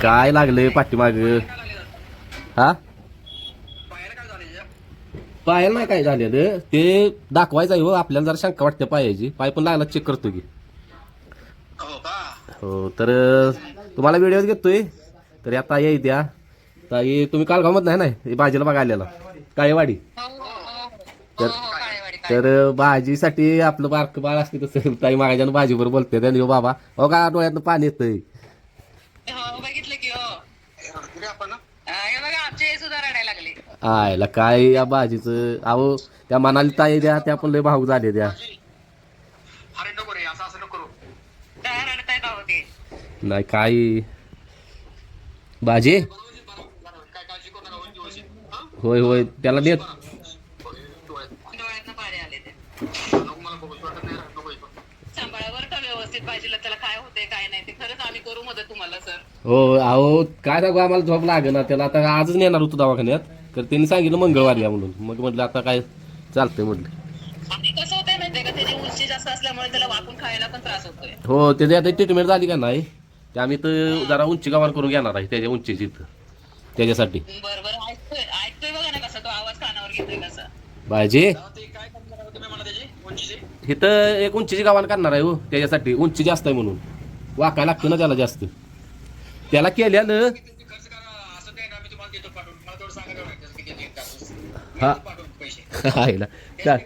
काय पाठीमागे लागले पाठीमाग? हा? पायाला नाही काय झालेलं. ते दाखवायचं आहे हो आपल्याला जरा शंका वाटते पायाची. पाय पण लागला चेक करतो की. हो तर तुम्हाला व्हिडिओ घेतोय. तर आता येई द्या ताई तुम्ही काल गावात नाही ना भाजीला बघा आलेला. काळेवाडी. तर तर भाजीसाठी आपलं बारक बाळ असते तसं. ताई मागायच्या भाजीवर बोलते त्याने हो बाबा. हो का डोळ्यातनं पाणी येतंय. हो बघितलं की हो. आयला काय या भाजीचं? अहो त्या मनाली ताई द्या त्या पण लय भाऊ झाले द्या नाही काय? भाजी. हा? होय होय. त्याला देत डोळ्यात. डोळ्यातनं पाणी आले ते नको मला बघूच वाटत नाही नको इथं. सांभाळावर का व्यवस्थित पाहिजे त्याला काय होते काय नाही ते खरंच आम्ही करू मदत तुम्हाला सर. हो अहो काय सांगू आम्हाला झोप लागे ना त्याला. आता आजच नेणार होतो दवाखान्यात. तर त्यांनी सांगितलं मंगळवारी या म्हणून. मग म्हटलं आता काय चालतंय म्हटलं. आणि कसं होतंय माहितीये का त्याची उंची जास्त असल्यामुळे त्याला वाकून खायला पण त्रास होतोय. हो त्याची आता ट्रीटमेंट झाली का नाही ते आम्ही तर जरा उंची गवार करून घेणार आहे त्याच्या उंचीची इथं त्याच्यासाठी. बरं बरं ऐकतोय ऐकतोय बघा ना कसा तो आवाज कानावर घेतोय कसा. भाजी तेव्हा ते काय कमी करा तुम्ही मला त्याची उंचीची इथं एक उंचीची गावान करणार आहे हो त्याच्यासाठी. उंची जास्त आहे म्हणून. वाकायला लागतं ना त्याला जास्त. त्याला केल्यानं ना हा. ते चाल.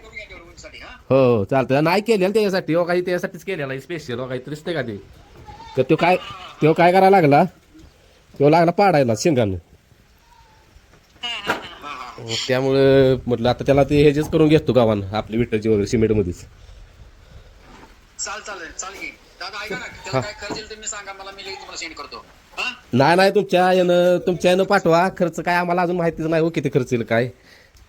हा. हो चालतं नाही केलेलं त्याच्यासाठी हो काही त्याच्यासाठीच केलेलं आहे स्पेशल हो काहीतरी दिसते का ते? तर तो काय तो काय करायला लागला? तो लागला पाडायला शेंगानं. त्यामुळे म्हटलं आता त्याला ते ह्याचेच करून घेतो गावान आपली विठ्ठलची वगैरे सिमेंटमध्येच. चाल चालेल चाल की. दादा ऐका ना त्याला काय खर्च येईल तुम्ही सांगा मला मी लगेच तुम्हाला सेंड करतो. हा? नाही नाही तुमच्या यानं तुमच्या यानं पाठवा. खर्च काय आम्हाला अजून माहितीच नाही हो किती खर्च येईल काय.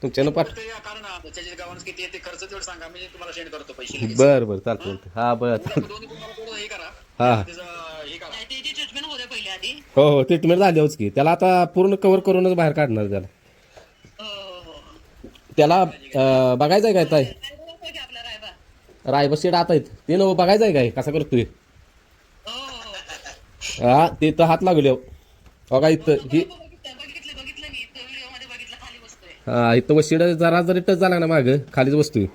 तुमच्या यानं पाठ कारण त्याच्या गावात किती येते खर्च तेवढं सांगा मी तुम्हाला सेंड करतो पैसे लगेच. बरं बरं चालतं हा? बरं चालतं दोन्ही तुम्हाला थोडं हे करा. हा. त्याचं हे करा. नाही, त्याची ट्रीटमेंट होते पहिले आधी. हो हो ट्रीटमेंट झाली होच की. त्याला आता पूर्ण कव्हर करूनच बाहेर काढणार त्याला. हो हो हो. त्याला अं, बघायचं आहे काय ताई? रायबा रायबा शेड आता आहेत. ते नव बघायचं आहे काय? कसा करतोय? हो ते तर हात लागले. का इथं ही हा इथं वशिड जरा जरी टच झाला ना माग खालीच बसतोय.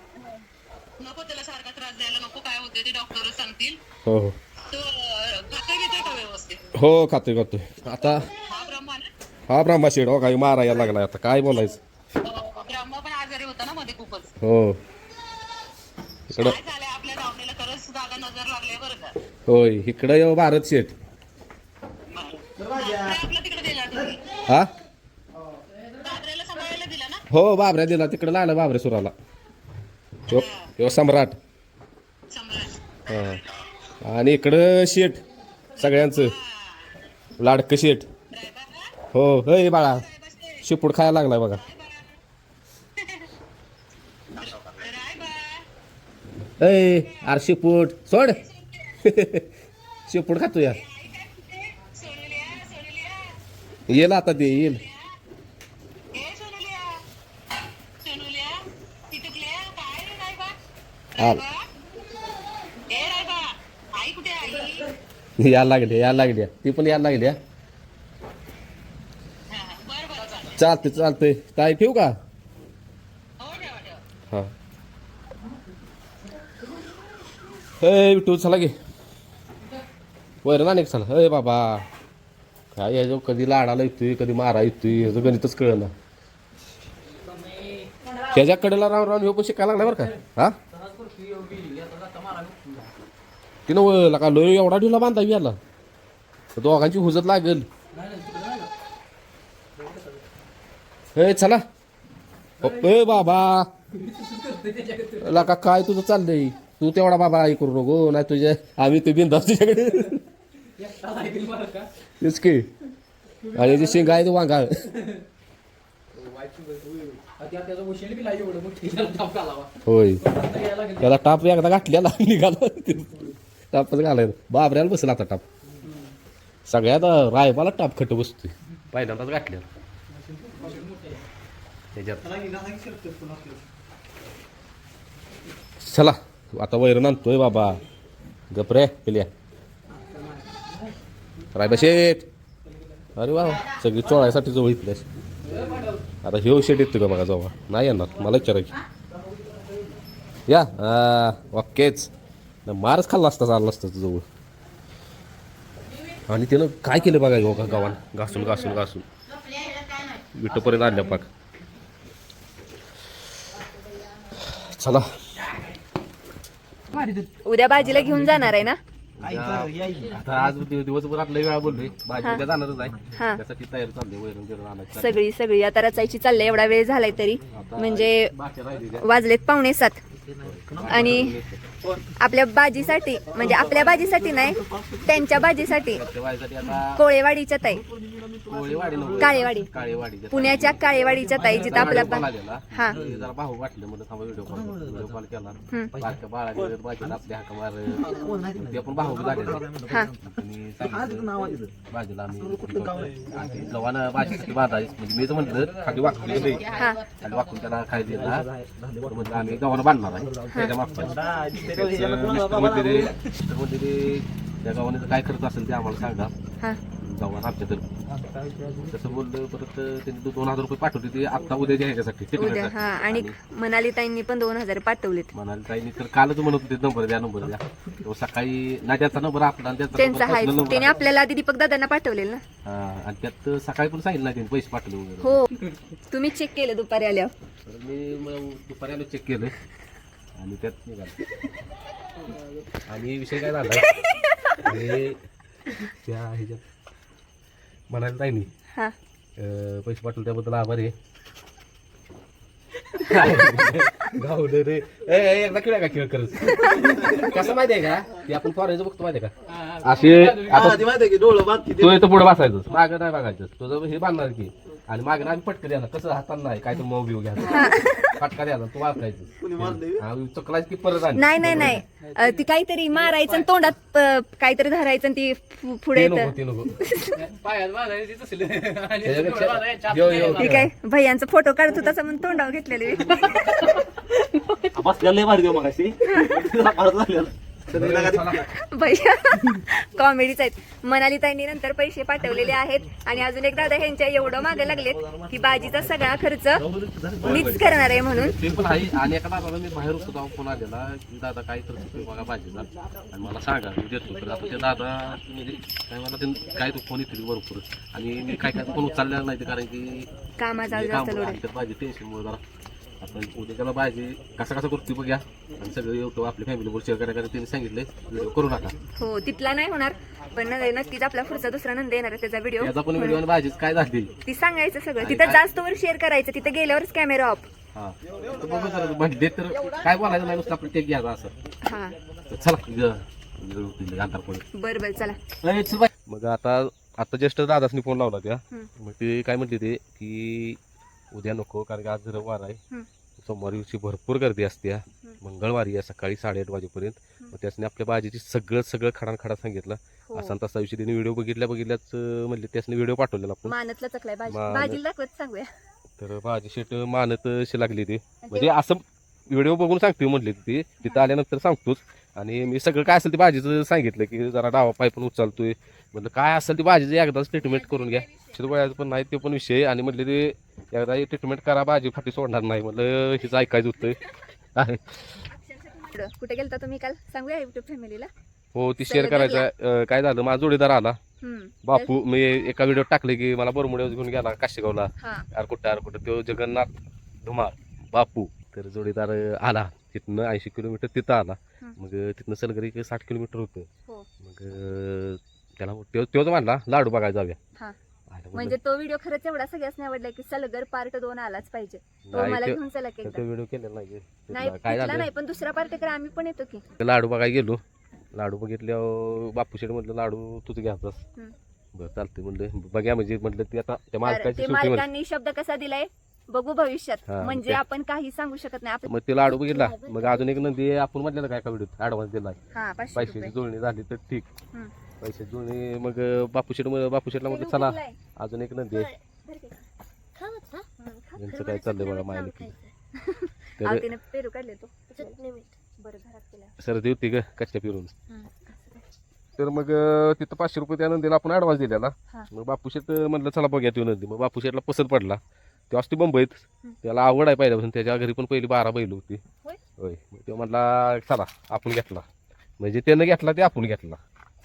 हो हो. हो खातोय खातोय आता हा ब्रह्मा हा शेड हो काय मारा यायला लागलाय आता. काय बोलायचं? हो. इकडं काय झालंय? आपल्या दावणीला खरंच दादा नजर लागले बरं का? होय इकडं येऊ भारत शेठ. दादरा आपला तिकडे दिला तुम्ही. हा? दादऱ्याला सांभाळायला दिला ना? हो बाबऱ्या दिला. तिकडं लागलं बाबऱ्या सुराला. यो यो सम्राट. सम्राट. हा. आणि इकडं शेठ सगळ्यांचं. लाडकं शेठ. रायबा हो? होय बाळा. शिपूड खायला लागलाय बघा रायबा अय आर शिपूट सोड. शिपूट खातो या येईल आता ते येईल. हा. यायला लागल्या यायला लागल्या. ती पण यायला लागल्या. चालते चालते चालतंय. ताई ठेवू का हो ठेवा ठेवा हा हे विठू चला गे वर ना एक चला अय बाबा काय याचं कधी लाडाला येतोय कधी मारा येतोय याचं गणितच कळ ना त्याच्या कडेला राहून राहून ह्यो पण शिकायला लागला बरं का हा तिनं वळला का लोय एवढा ढिला बांधावी याला दोघांची हुजत लागेल हे चला ए बाबा लका काय तुझं चाललंय तू तेवढा बाबा आई करू नको नाही तुझ्या आम्ही ते बिंदा तुझ्याकडे. तेच की. आणि ते शेंगा आहे तो वांगा. होय. त्याला टाप एकदा घातल्याला निघाला. टापच घालायला बाबऱ्याला बसला आता टाप. सगळ्यात रायबाला टाप खट बसतोय. पहिल्यांदाच घातल्याला त्याच्यात. चला. आता वैरण आणतोय बाबा. गपरे पिल्या. रायबा शेत अरे वा सगळी चोळायसाठी जवळ इथल्यास. आता ह्यो शेट येतो का बघा जवळ? नाही येणार मला विचारायची या ओकेच. मारच खाल्ला असता चालला असता जवळ. आणि त्यानं काय केलं बघा हो का गावान? घासून घासून घासून. विटपर्यंत आणल्या पाक. चला. उद्या भाजीला घेऊन जाणार आहे ना? आता आज दिव- दिवसभर आपल्या वेळा बोललोय. भाजी उद्या जाणारच आहे. हा. त्यासाठी तयारी चालली वैरण बिरण आणायची सगळी सगळी. आता रचायची चाललंय एवढा वेळ झालाय तरी. म्हणजे वाजलेत पावणे सात. आणि आपल्या भाजीसाठी म्हणजे आपल्या भाजीसाठी नाही त्यांच्या आता कोळेवाडीच्या ताई. कोळीवाडी. पुण्याच्या काळेवाडीच्या ताई जिथं आपला बा- हा. भाऊ वाटलं म्हणलं थांबा व्हिडिओ कॉल व्हिडिओ कॉल केला. हम्म. बारक्या बाळाने बाजीला आपल्या हाका मार ते पण भाऊ झाले. हा. आणि सांगितलं बाजूला आम्ही गव्हानं भाजीसाठी बांधायची म्हणजे मी तर म्हटलं खाली वाकून गेले हा. खाली वाकून त्याला खाय दिला. तर म्हटलं आम्ही गव्हानं बांधणार. त्या गव्हाने काय खर्च असेल ते आम्हाला सांगा. हा. गव्हाण आमच्या तर तसं बोललं परत त्यांनी दोन हजार रुपये पाठवले ते आता उद्या द्यायच्यासाठी उद्या. हा. आणि मनाली ताईंनी पण दोन हजार पाठवलेत. म्हणाले ताईंनी तर कालच म्हणत होते नंबर द्या नंबर द्या. तो सकाळी नाही त्याचा नंबर आपला आणि त्याचा त्यांचा personal आहे number त्याने आहे. आपल्याला आधी दीपक दादांना पाठवलेलं ना. हा, आणि त्यात सकाळी पण सांगितलं नाही त्यांनी पैसे पाठवले वगैरे. हो. तुम्ही चेक केलं दुपारी आल्यावर. तर मी मग दुपारी आलो चेक केलं. आणि त्यात निघालं आणि विषय काय झाला? त्या ह्याच्यात म्हणाले ताईनी हा. अं, पैसे पाठवले त्याबद्दल आभार आहे. गावलं रे. ए, ए, एकदा खेळ का खेळ करत? कसं माहितीये का? ते आपण फॉरेनचं बघतो माहितीये का? असे आता तू. इथं पुढे बसायचं मागं नाही बघायचं तुझं हे बांधणार की. आणि मागे आम्ही पटकन द्यायला कसं हातानं नाही काय तर मऊ बिऊ घ्यायचं पटका द्यायला तू वाचायचं चकलायचं की परत आणि नाही नाही नाही. अ, ती काहीतरी मारायचं आणि तोंडात अ, काहीतरी धरायचं आणि ती फु- पुढे ते येतं. नको ते नको. त्याच्यापेक्षा- यो, यो, ती काय भैयांचा फोटो काढत होता म्हणून तोंडावर घेतलेले भैया कॉमेडीच आहेत. मनाली ताईंनी नंतर पैसे पाठवलेले आहेत. आणि अजून एक दादा ह्यांच्या एवढं मागे लागलेत की बाजीचा सगळा खर्च मीच करणार आहे म्हणून. ते पण आहे. आणि एका दादाला मी बाहेर होतो फोन आलेला. की दादा काय करतो बघा भाजीला आणि मला सांगा मी देतो. तर आता ते दादा म्हणजे काय मला ते काय तो फोन येतील भरपूर. आणि मी काय काय फोन उचललेला नाही ते कारण की कामाचा जरा. आता उद्या त्याला भाजी कसा कसा करतो बघ्या आणि सगळं युट्यूब आपल्या फॅमिलीवर शेअर करायला त्यांनी सांगितले व्हिडिओ करू नका. हो तिथला नाही होणार पण नक्कीच आपला पुढचा दुसरा नंद येणार आहे त्याचा व्हिडिओ याचा पण व्हिडिओ आणि भाजीच काय झाली? ती सांगायचं सगळं. तिथं जास्त वर शेअर करायचं तिथं गेल्यावरच कॅमेरा ऑफ हा. तर बघू जरा भांडे तर काय बोलायचं नाही नुसतं आपण टेक घ्यायचा असं. हा. तर चला अंतर बरं बरं चला. मग आता आता जस्ट दादासनी फोन लावला त्या. मग ते काय म्हटली ते की उद्या नको कारण की आज रविवार आहे. सोमवारी दिवशी भरपूर गर्दी असते. मंगळवारी आहे सकाळी साडेआठ वाजेपर्यंत. मग त्यासनी आपल्या भाजीची सगळं सगळं खडान खडा सांगितलं. हो. असा तसा विषयी त्यांनी व्हिडिओ बघितल्या बघितल्याच अं, म्हणले त्यासनी व्हिडिओ पाठवलेला आपण. तर भाजी शेट मानत अशी लागली ती. म्हणजे असं व्हिडिओ बघून सांगते म्हणली ती. तिथं आल्यानंतर सांगतोच. आणि मी सगळं काय असेल ते भाजीचं सांगितलं की जरा डावा पाय पण उचलतोय. म्हटलं काय असेल ते भाजीचं एकदाच ट्रीटमेंट करून घ्या. शिरवयाचं पण नाही ते पण विषय आणि म्हटले ते एकदा ट्रीटमेंट करा भाजी फाटी सोडणार नाही म्हटलं हिचं ऐकायचं होतं. कुठे गेलता तुम्ही काल? सांगूया युट्यूब फॅमिलीला हो ती शेअर करायचं काय झालं? माझा जोडीदार आला. बापू मी एका व्हिडिओ टाकले की मला बरमुड्यावर घेऊन गेला काशीगावला. अर कुठं अर कुठं? तो जगन्नाथ धुमाळ. बापू तर जोडीदार आला. तिथनं ऐंशी किलोमीटर तिथं आला. मग तिथनं सलगरी साठ किलोमीटर होतं. हो. मग त्याला तोच म्हणला लाडू बघायला जाऊया. म्हणजे तो व्हिडिओ खरंच एवढा सगळ्याच आवडला की सलगर पार्ट दोन आलाच पाहिजे. तो मला घेऊन चला की एकदा. व्हिडिओ केलेला नाही नाही नाही पण दुसरा पार्ट करा आम्ही पण येतो की. लाडू बघायला गेलो. लाडू बघितल्यावर बापू शेठ म्हटलं लाडू तुझं घ्यायचास. बरं चालतंय म्हणलं. बघ्या म्हणजे म्हटलं ते आता त्या मालकाची ते मालकांनी शब्द कसा दिलाय? बघू भविष्यात. हा, म्हणजे ते- आपण काही सांगू शकत नाही. मग ते लाडू बघितला. मग अजून एक नंदी आपण म्हटलं काय का व्हिडिओ ऍडव्हान्स दिलाय. हा पाचशे पैशाची जुळणी झाली तर ठीक. पैशाची जुळणी मग बापूशेट बापूशेटला म्हटलं चला अजून एक नंदी आहे. यांचं काय चाललंय बघा मायने की. तर अहो, तिने पेरू काढले तो. बरं घरात केला. सर्दी होती ग कच्च्या पिरून. तर मग तिथं पाचशे रुपये त्या नंदीला आपण ॲडव्हान्स दिलेला. मग बापू शेट म्हणलं चला बघूया तो नंदी. मग बापू शेटला पसंत पडला. ती मुंबईत हं. त्याला आवड आहे पहिल्यापासून. त्याच्या घरी पण पहिली बारा बैल होती. होय? तो म्हणला चला आपण घेतला. म्हणजे त्यानं घेतला ते आपण घेतला.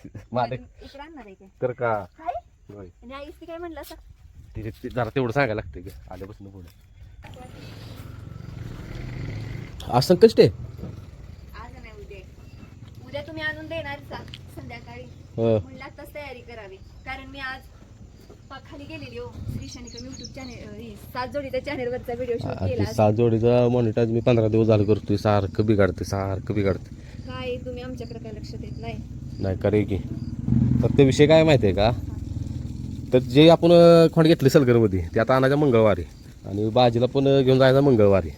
माझे इकडे आणणार आहे काय? तर का? काय होय. आणि आईस ती काय म्हणलं असं? ते ते जरा तेवढं सांगायला लागते की आल्यापासून पुढे. आज संकष्ट आहे? आज नाही उद्या उद्या तुम्ही आणून देणार सा संध्याकाळी. हो. म्हणलं आताच तयारी करावी. कारण मी आज प- खाली गेलेली हो श्री शनिकम युट्यूब चॅनेल सात जोडीच्या चॅनेलवरचा व्हिडिओ शूट केला सात जोडीचा मॉनिटाईज मी पंधरा दिवस झालं करतोय. सारखं बिघाडते सारखं बिघाडते काय तुम्ही आमच्याकडे काय लक्ष देत नाही? नाही करे की. तर ते विषय काय माहिती आहे का? तर जे आपण खोंड घेतले सलगरमध्ये ते आता आणायचं मंगळवारी. आणि बाजीला पण घेऊन जायचं मंगळवारी.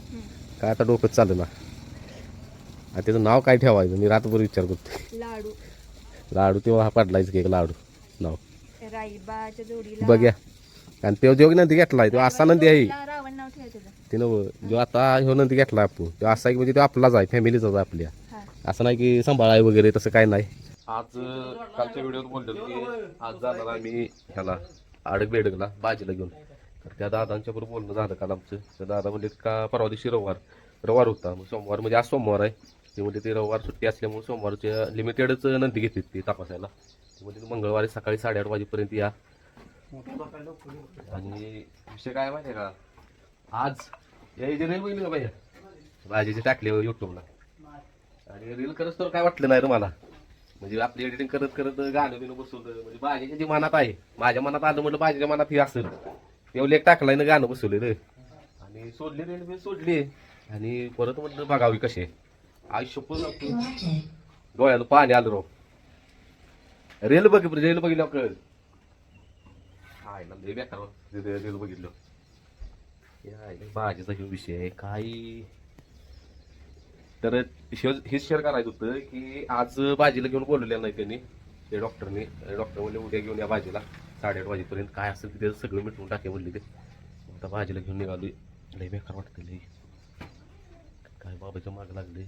काय आता डोकंच चाललं ना. आणि त्याचं नाव काय ठेवायचं? मी रातभर विचार करतो लाडू. लाडू तेव्हा हा पडलायच की लाडू. नाव. राईबाच्या जोडीला. बघ्या. आणि तेव्हा जेव्हा नंदी घेतलाय तेव्हा असा नंदी आहे. जोडीला रावण नाव ठेवायचं त्याचं. ते नव जो आता ह्यो नंदी घेतला आपण तेव्हा असा की म्हणजे तो आपलाच आहे फॅमिलीचाच आहे आपल्या. असं नाही की सांभाळाय वगैरे तसं काय नाही. आज कालच्या व्हिडिओत बोललेलो की आज जाणार आम्ही ह्याला आडक बेडकला बाजीला घेऊन. तर त्या दादांच्या बरोबर बोलणं झालं काल आमचं. तर दादा म्हणजे का परवा दिवशी रविवार रविवार होता. मग सोमवार म्हणजे आज सोमवार आहे. ते म्हणजे ते रविवार सुट्टी असल्यामुळे सोमवारच्या लिमिटेडच नंदी घेतात ते तपासायला. ते म्हणजे मंगळवारी सकाळी साडेआठ वाजेपर्यंत या. आणि विषय काय माहिती आहे का? आज या रील बघितली का भैया भाजीचे टाकले युट्यूबला आणि रील करत तर काय वाटलं नाही रे मला. म्हणजे आपली एडिटिंग करत करत गाणं बिणं बसवलं. म्हणजे भाजीच्या जी मनात आहे माझ्या मनात आलं म्हटलं भाजीच्या मनात हे असेल. तेव्हा लेख टाकलाय ना गाणं बसवले रे. आणि सोडली रेल्वे सोडली. आणि परत म्हटलं बघावी कसे आयुष्य पण डोळ्याला पाणी आलं राव. रेल बघ रेल बघितलं कळ हाय ना लय बेकार रेल बघितलं. या भाजीचा हे विषय काही तर हेच शेअर करायचं होतं की आज भाजीला घेऊन बोललेलं नाही त्यांनी ते डॉक्टरने डॉक्टर म्हणले उद्या घेऊन या भाजीला. साडेआठ वाजेपर्यंत काय असेल ते सगळं मिटवून टाके म्हणले ते. आता भाजीला घेऊन निघालो लय बेकार वाटतं लय. काय बाबाच्या मागं लागले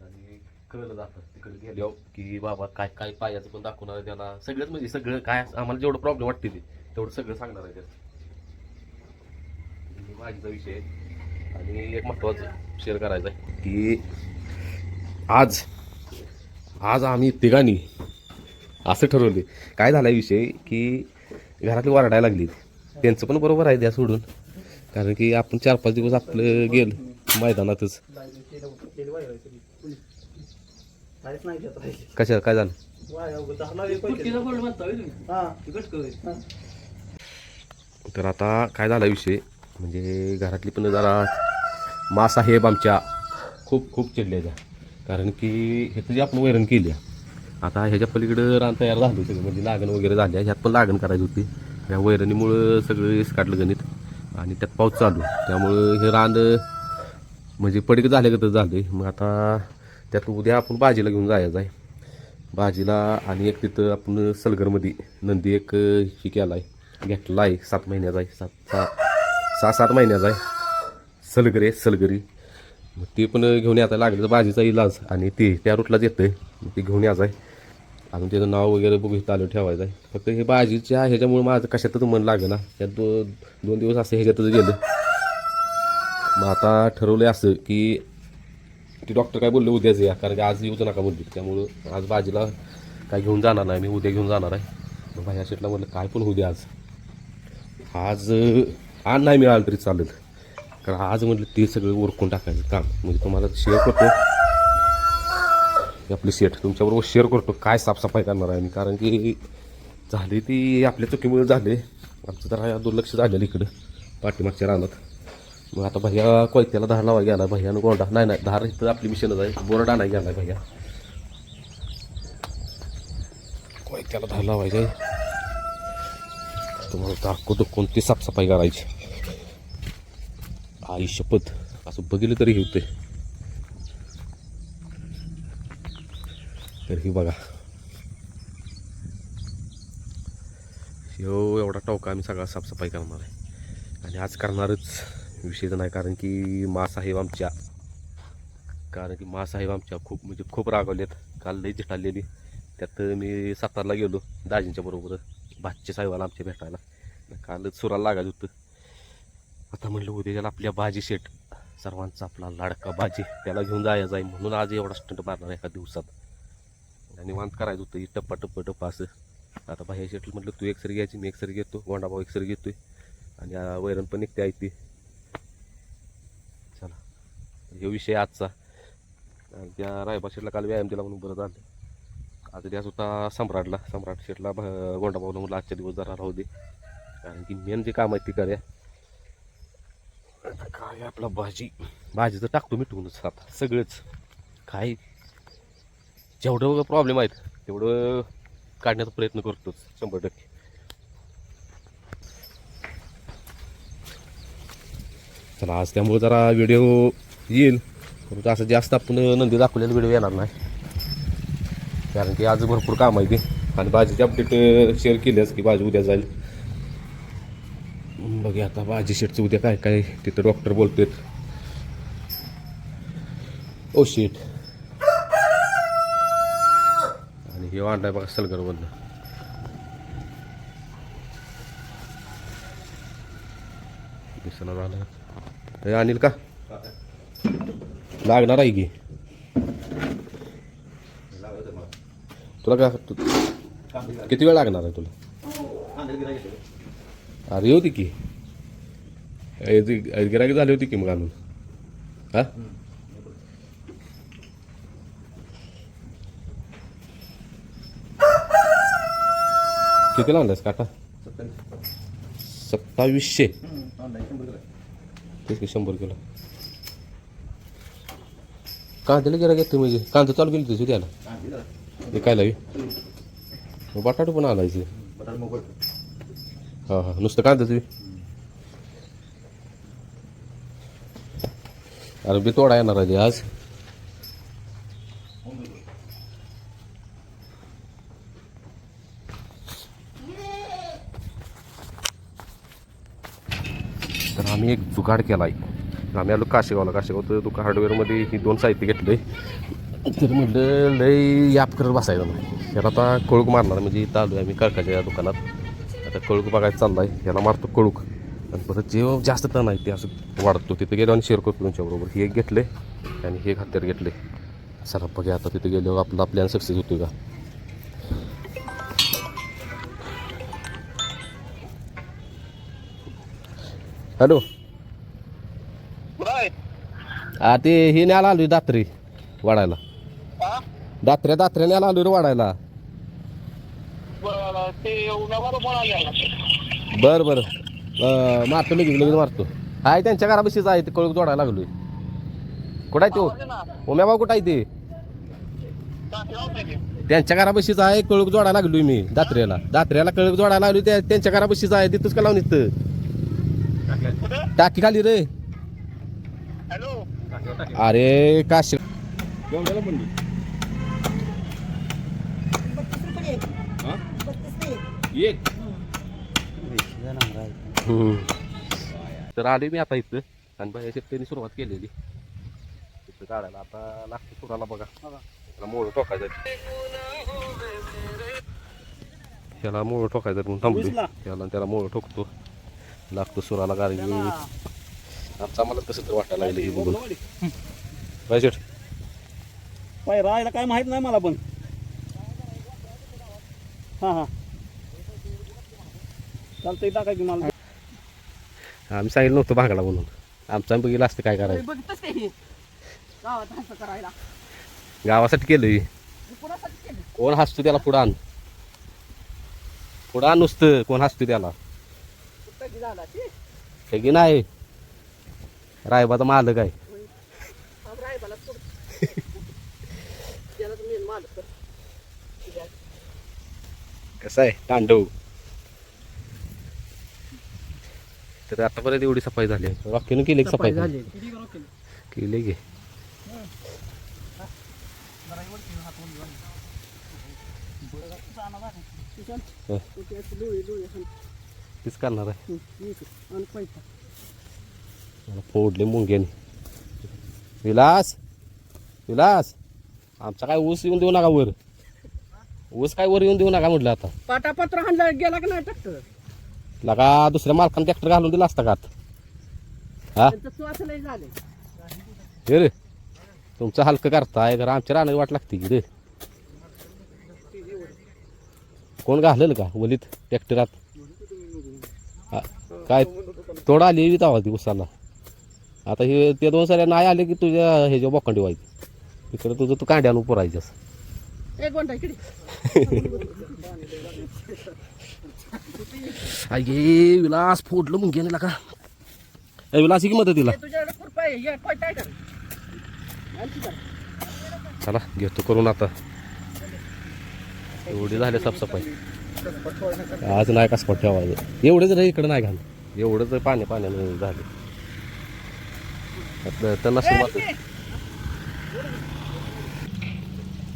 आणि कळलं जातं तिकडे गेल्यावर की बाबा काय काय पायाचं पण दाखवणार आहे त्याला. सगळंच म्हणजे सगळं काय आम्हाला जेवढं प्रॉब्लेम वाटते ते तेवढं सगळं सांगणार आहे त्याचं भाजीचा विषय आहे. आणि एक महत्वाचं शेअर करायचं आहे. की आज आज आम्ही तिघांनी असं ठरवले काय झाला विषय की घरातली वरडायला लागली त्यांचं पण बरोबर आहे द्या सोडून. कारण की आपण चार पाच दिवस आपलं गेल मैदानातच. कशा काय झालं? तर आता काय झाला विषय? म्हणजे घरातली पण जरा मासाहेब आमच्या. खूप खूप चिडलेल्या कारण की ह्याचं जे आपण वैरण केली. आता ह्याच्या पलीकडं रान तयार झालं होतं. म्हणजे लागण वगैरे झाली. ह्यात पण लागण करायची होती. ह्या वैरणीमुळं सगळं काढलं गणित. आणि त्यात पाऊस चालू. त्यामुळं हे रान म्हणजे पडीक झाल्यागत झालं. मग आता त्यात उद्या आपण भाजीला घेऊन जायचं आहे. भाजीला आणि एक तिथं आपण सलगरमध्ये नंदी एक हे केला आहे घेतला आहे सात महिन्याचा आहे. सात सात सहा सात महिन्याचा आहे. सलगरी आहे सलगरी. मग ते पण घेऊन यायचं लागलं. तर भाजीचा इलाज आणि ते त्या रूटलाच येतं आहे ते घेऊन यायचं आहे. अजून त्याचं नाव वगैरे बघू आलं ठेवायचं आहे. फक्त हे भाजीच्या ह्याच्यामुळे माझं कशातच मन लागलं ना त्यात दो दोन दिवस असं ह्याच्यातच गेलं. मग आता ठरवलं असं की ती डॉक्टर काय बोलले उद्याच या. कारण की आज येऊच नका बोलली त्यामुळं आज बाजीला काय घेऊन जाणार नाही. मी उद्या घेऊन जाणार आहे. मग भाया शेटला म्हटलं काय पण होऊ आज. आज आणि नाही मिळालं तरी चालेल. कारण आज म्हटलं ते सगळं ओरखून टाकायचं काम. म्हणजे तुम्हाला शेअर करतो. हे आपली सेट तुमच्याबरोबर शेअर करतो. काय साफसफाई करणार आहे मी? कारण की झाली ती आपल्या चुकीमुळे झाले. आमचं जरा दुर्लक्ष झालेलं इकडं. पाठीमागच्या रानात. मग आता भैया कोयत्याला धार लावा गेला. भैयानं गोरडा नाही नाही धार इथं आपली मिशनच आहे. बोरडा नाही गेला भैया. कोयत्याला धार लावायचं आहे तुम्हाला दाखवतो कोणती साफसफाई करायची? आई शपथ. असं बघितलं तरी हे होते तर ही बघा. हो एवढा टोका आम्ही सगळा साफसफाई करणार आहे. आणि आज करणारच विषय नाही कारण की मासाहेब आमच्या कारण की मासाहेब आमच्या खूप म्हणजे खूप रागवलेत. काल लई जिठालेली त्यात मी सातारला गेलो दाजींच्या बरोबर. भाजचे साहेबाला आमच्या भेटायला. कालच सुराला लागायचं होतं. आता म्हणलं उद्या आपल्या बाजी शेट. सर्वांचा आपला लाडका बाजी त्याला घेऊन जायचं आहे म्हणून आज एवढा स्टंट मारणार एका दिवसात. आणि वांत करायचं होतं. टप्पा टप्पा टप्पा असं. आता बाहेर शेटला म्हटलं तू एकसरी घ्यायची मी एकसरी घेतो. गोंडाभाऊ एकसरी घेतोय. आणि वैरण पण निघते आहे ती. चला. हे विषय आजचा. आणि त्या रायबा शेटला काल व्यायाम दिला म्हणून बरं झालं. आता त्याच होता सम्राटला सम्राट शेटला भ- गोंडाभाऊला आजच्या दिवस जरा राहू दे. कारण की मेन जे काम आहे ती करा आता काय आपला भाजी? भाजीचं टाकतो मिटवूनच आता सगळंच. काय? जेवढं प्रॉब्लेम आहेत तेवढं काढण्याचा प्रयत्न करतोच शंभर टक्के. चला आज त्यामुळे जरा व्हिडिओ येईल. परंतु असं जास्त आपण नंदी दाखवलेला व्हिडिओ येणार नाही. कारण की आज भरपूर काम आहे ते आणि भाजीची अपडेट शेअर केलीच की भाजी उद्या जाईल. बघूया आता भाजी शेटचं उद्या काय काय तिथं डॉक्टर बोलतेत ओ शेट आणि हे वांडाय बघा सलगरमधनं. दिसणार अनिल का? लागणार आहे की? तुला काय तू किती वेळ लागणार आहे तुला? अरे होती की. गिराकी झाली होती की मग आणून? हा? किती आणलास काटा? सत्तावीसशे. तेच की शंभर किलो. कांद्याला गिरा येते म्हणजे कांदा चालू केली तुझी त्याला विकायला बी. मग बटाटो पण आलायचे हा हा. नुसतं कांदा तुम्ही. अरे बी तोडा येणार आहे ते आज. तर आम्ही एक जुगाड केला आहे आम्ही आलो काशेगावला. काशेगाव तर दुका हार्डवेअरमध्ये ही दोन साहित्य घेतले. तर म्हटलं लय याप करत बसायचं नाही याला आता कळूक मारणार म्हणजे इथं आलो आहे आम्ही कळकाच्या या दुकानात. आता कळूक बघायचं चाललं आहे याला मारतो कळूक. आणि परत जे जास्त तण आहे ते असं वाढतो. तिथे गेलो आणि शेअर करतो तुमच्याबरोबर हे एक घेतले आणि हे हत्यार घेतले. सर बघा आता तिथे गेलो आपला प्लॅन सक्सेस होतो का? हॅलो हा ते हे न्यायला आलोय दात्री वाढायला. दात्र्या दात्र्या न्यायला आलोय रे वाढायला. बरं बरं अं, मारतो लगेच लगेच मारतो. हाय त्यांच्या घरापाशीच आहे ते कळूक जोडायला लागलोय. कुठं आहे तो? भाऊ कुठं आहे ते? त्यांच्या घरापाशीच आहे कळूक जोडायला लागलोय मी दात्र्याला. दात्र्याला कळूक जोडायला लागलोय त्या त्यांच्या घरापाशीच आहे तिथंच का लावून इथं टाकी खाली रे. अरे काशी. हम्म. तर आले मी आता इथं. आणि बाया शेतकऱ्यांनी सुरुवात केलेली. इथं काढायला आता लागतो सुराला बघा. त्याला मोळ टोकायचं त्याला मोळ टोकायचं म्हणून थांबली त्याला त्याला मोळ ठोकतो. लागतो सुराला कारण की आमचं आम्हाला कसं तर वाटायला लागलं हे बघून. शेठ. पाय राहायला काय माहीत नाही मला पण. हा हा. चालतंय टाका की मला. आम्ही सांगितलं नव्हतं भागला म्हणून. आमचं आम्ही बघितलं असतं काय करायचं. बघितच ते गावात असं करायला. गावासाठी केलंय. कोण हसतो त्याला पुढं आण. पुढं आण नुसतं कोण हसतो त्याला. हे की नाही? रायबाचा मालक आहे. कसं आहे तांडव? तर आतापर्यंत एवढी सफाई झाली आहे. वाक्यानं केली का सफाई केली की. तीच करणार आहे. फोडले मुंग्याने. विलास विलास. आमचा काय ऊस येऊन देऊ नका वर. ऊस काय वर येऊन देऊ नका म्हटलं आता. पाटापत्र हाणला गेला की नाही ट्रॅक्टर? लगा दुसऱ्या मालकाने ट्रॅक्टर घालून दिला असता का आत? हा? हे रे तुमचं हलकं करताय जरा आमच्या रानाची वाट लागते की रे? कोण घालेल का वलीत ट्रॅक्टरात काय तोडा आली तावा ती उसाला आता हे ते दोन साऱ्या नाही आले की तुझ्या ह्याच्या बोकांडी व्हायची. इकडे तुझं तू कांड्यानं पुरायचंस एक अगे विलास फोडलं मग गेला का? ए विलास की मदत कर. चला घेतो करून आता. एवढी झाले साफसफाई. आज नाही कसं ठेवायचं? एवढंच रे इकडं नाही घाल एवढंच पाणी पाण्यानं झाले. त्यांना सुरुवात.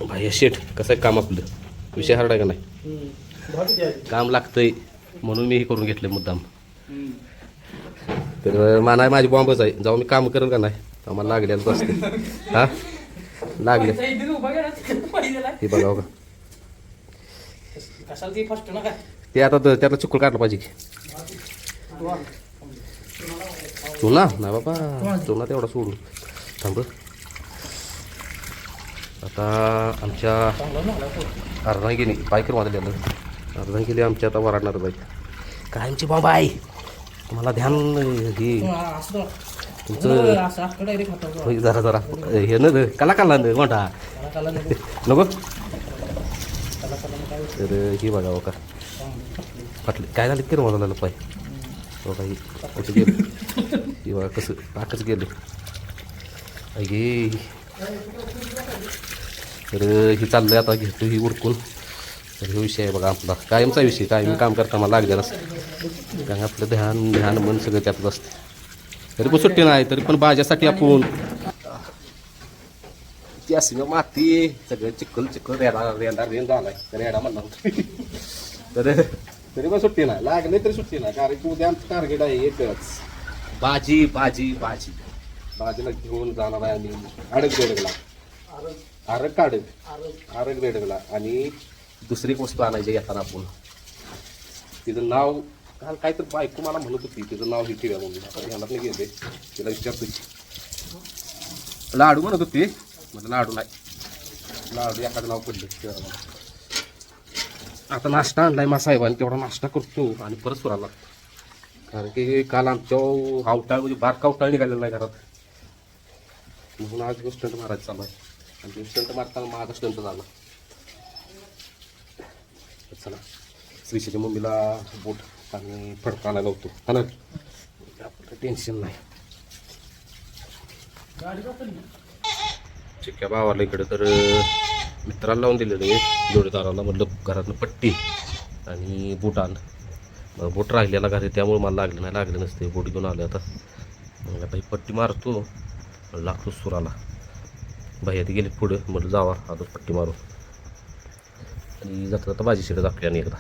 भाई शेठ कसं आहे काम आपलं? विषय हरडा का नाही? काम लागतंय. म्हणून मी हे करून घेतलं मुद्दाम. तर मानाय माझी बॉम्बच आहे. जेव्हा मी काम करेल का नाही? तेव्हा मला लागलेलं असते. हा? लागले. हे बघा हो का ती ना ते आता तर त्यातला चिकूल काढलं पाहिजे की. चुना नाही बाबा. चुना तेवढा सोडून. थांब. आता आमच्या अर्धांगिनी बायकर वाजलेलं अर्धांगिनी आमच्या आता वराडणार बाईक काय आमची बाबा आहे मला ध्यान हे. तुमचं जरा जरा. हे न कला कला न मोठा नको तर ही बघा हो का. फाटले. काय झालं की मला पाय हो काही कसं गेलं? ही बघा कसं टाकच गेलं. अगे. तर ही चाललंय आता घेतो ही उरकून. तर हे विषय आहे बघा आपला. कायमचा विषय काय मी काम करता मला लागलेलं असतं कारण आपलं ध्यान ध्यान मन सगळं त्यातच असतं. तरी पण सुट्टी नाही तरी पण बाजासाठी आपण ती अशी ना माती सगळं चिखल चिखल रेडा रेडा रेन झालाय. तर रेडा म्हणला तर तरी पण सुट्टी नाही. लागले तरी सुट्टी नाही. कारण की उद्या आमचं टार्गेट आहे एकच. भाजी भाजी भाजी. भाजीला घेऊन जाणार आहे आम्ही. अडक बेडगला. आरग काढक आरग बेडगला. आणि दुसरी एक वस्तू आणायची येताना आपण. तिचं नाव काल काय तर बायको मला म्हणत होती तिचं नाव हे ठेवा म्हणून. आता ध्यानात नाही गेले तिला विचारतो लाडू म्हणत होती. म्हणजे लाडू नाही. लाडू एखादं नाव पडलं आता नाश्ता आणलाय मा साहेबांनी तेवढा नाश्ता करतो आणि परत सुराला लागतो. कारण की काल आमच्या आवटाळ म्हणजे बारका आवटाळ निघालेला नाही घरात. म्हणून आज स्टंट मारायचं चालू आहे. आणि ते स्टंट मारताना माझा स्टंट झाला. चला. श्रीशीच्या मम्मीला बोट आणि फडका आणायला होतो. हा ना? आपलं टेन्शन नाही. चिक्क्या भावाला इकडे तर मित्राला लावून दिलेलं आहे. जोडीदाराला म्हटलं घरातनं पट्टी आणि बूट आण. मग बोट राहिलेला घरी त्यामुळे मला लागले नाही लागले नसते. बोट घेऊन आले आता. मग आता ही पट्टी मारतो. लागतो सुराला. भैया ते गेले पुढे. म्हटलं जावा आता पट्टी मारू आणि जाता जाता बाजी शेट आणि एकदा.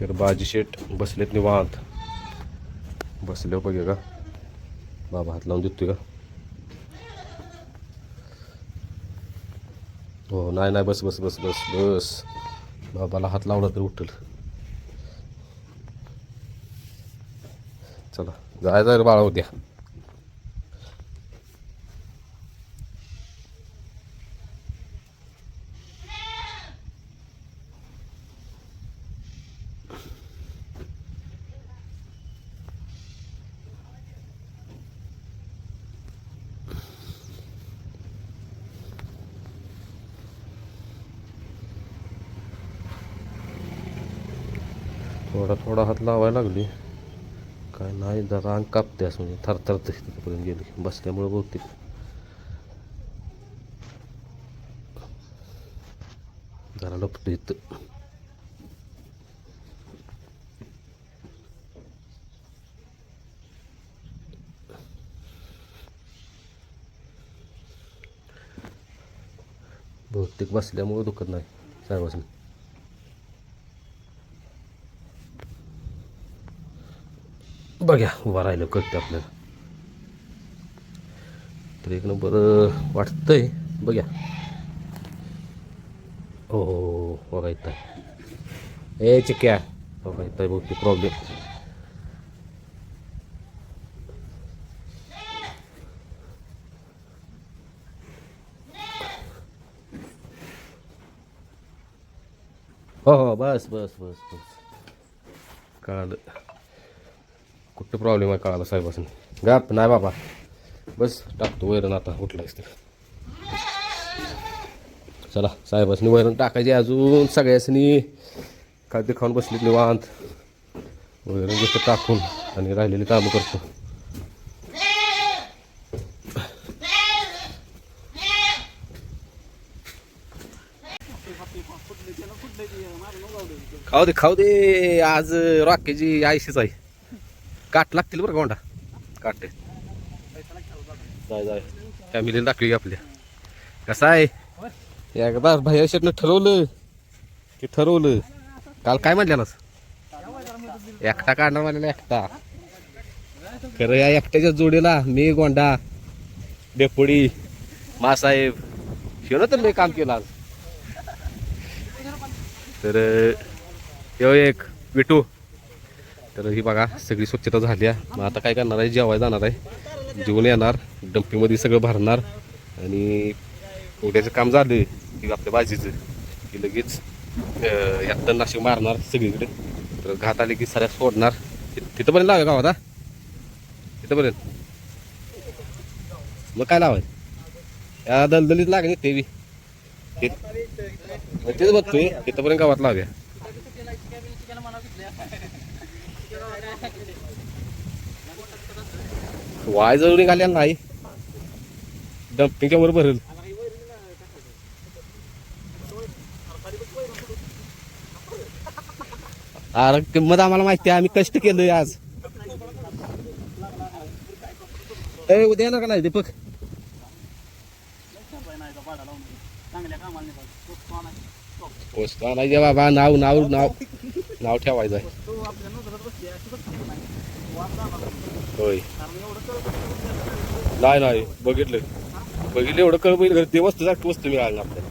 तर बाजी शेट बसलेत निवांत. बसले बघे का. बाबा हात लावून देतोय का? हो नाही नाही बस बस बस बस बस. बाबाला हात लावला तर उठल. चला जायचं रे बाळा उद्या. थोडा थोडा हात लावायला लागली. काय नाही जरा अंग कापते असं म्हणजे थरथर तिथपर्यंत गेली. बसल्यामुळे बहुतेक जरा लपतो इथं. बहुतेक बसल्यामुळे दुखत नाही सर्वांनी बघ्या उभा राहिलं कळतं आपल्याला. तर एक नंबर वाटतंय. बघ्या. हो हो बघा येत आहे ए चिक्या. बघा इथं बहुतेक प्रॉब्लेम हो हो बस बस बस बस. कळालं कुठं प्रॉब्लेम आहे कळाला साहेबासून? गाप नाही बाबा. बस टाकतो वैरण आता उठलायच ते चला साहेबासनी वैरण टाकायची अजून सगळ्यासनी. खाद्य खाऊन बसलीत निवांत. वैरण जसं टाकून आणि राहिलेली कामं करतो. खाऊ दे खाऊ दे. आज रॉकेची आयशीच आहे. काट लागतील बरं गोंडा काटे जाय जाय. फॅमिलीला की आपल्या. कसं आहे? एकदा भैया शेटनं ठरवलं. की ठरवलं. काल काय म्हणलेलास? एकटा काढणार म्हणलेला एकटा. खरं या एकट्याच्या जोडीला मी गोंडा डेपुडी मासाहेब शिवनं तर मी काम केलं आज. तर यो एक विटू तर ही बघा सगळी स्वच्छता झाली आहे. मग आता काय करणार आहे? जेवायला जाणार आहे. जेवून येणार डंपीमध्ये सगळं भरणार आणि उद्याचं काम झालं की आपल्या भाजीचं की लगेच अं, यात नाशिक मारणार सगळीकडे. तर घात आले की साऱ्या सोडणार. तिथंपर्यंत लावा गावात हा? तिथंपर्यंत. मग काय लावाय या दलदलीत लागेल ते बी. मग तेच बघतोय तिथंपर्यंत गावात लावूया. वाय जरुरी घाल नाही डम्पिंगच्या वर बरोबर अरे किंमत आम्हाला माहिती आहे आम्ही कष्ट केलोय आज. ए उद्या येणार का नाही दीपक? वस्तू आणायचे बाबा नाव नाव नाव नाव ठेवायचं आहे होय. नाही नाही बघितलं बघितलं एवढं कळ बघितलं ते वस्तू सारखी वस्तू मिळाली आपल्याला.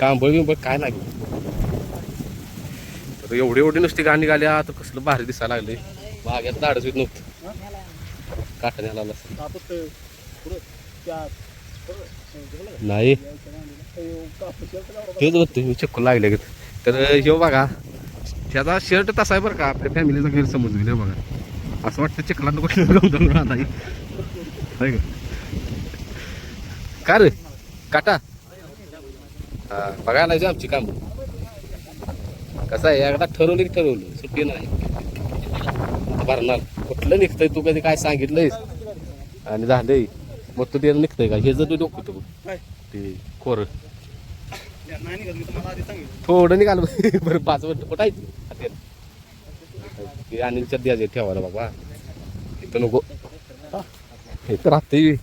काम बघ बघ काय लागेल तर एवढी एवढी नुसती गाणी निघाली तर कसलं भारी दिसायला लागले. माग्यात धाडच येत नव्हतं. काटण्याला आला नाही. तेच बघतो मी चक्कू लागले तर हे बघा त्याचा शर्ट तसा आहे बरं का. आपल्या फॅमिलीचा गैरसमज होईल बघा. असं वाटतं चिखलात गोष्ट नाही का? रे? काटा? हा बघायला जायचं आमची काम. कसं आहे एकदा ठरवलं की ठरवलं. सुट्टी नाही. भरणार. कुठलं निघतंय तू कधी काय सांगितलंयस? आणि झालंय. मग तू ते निघतंय का? हे जर तू डोकं तू ते खोर हो, थोडं निघाल. बरं पाच वर्ष कुठं आणि द्यायचे ठेवायला बाबा. इथं नको. हे. तर राहते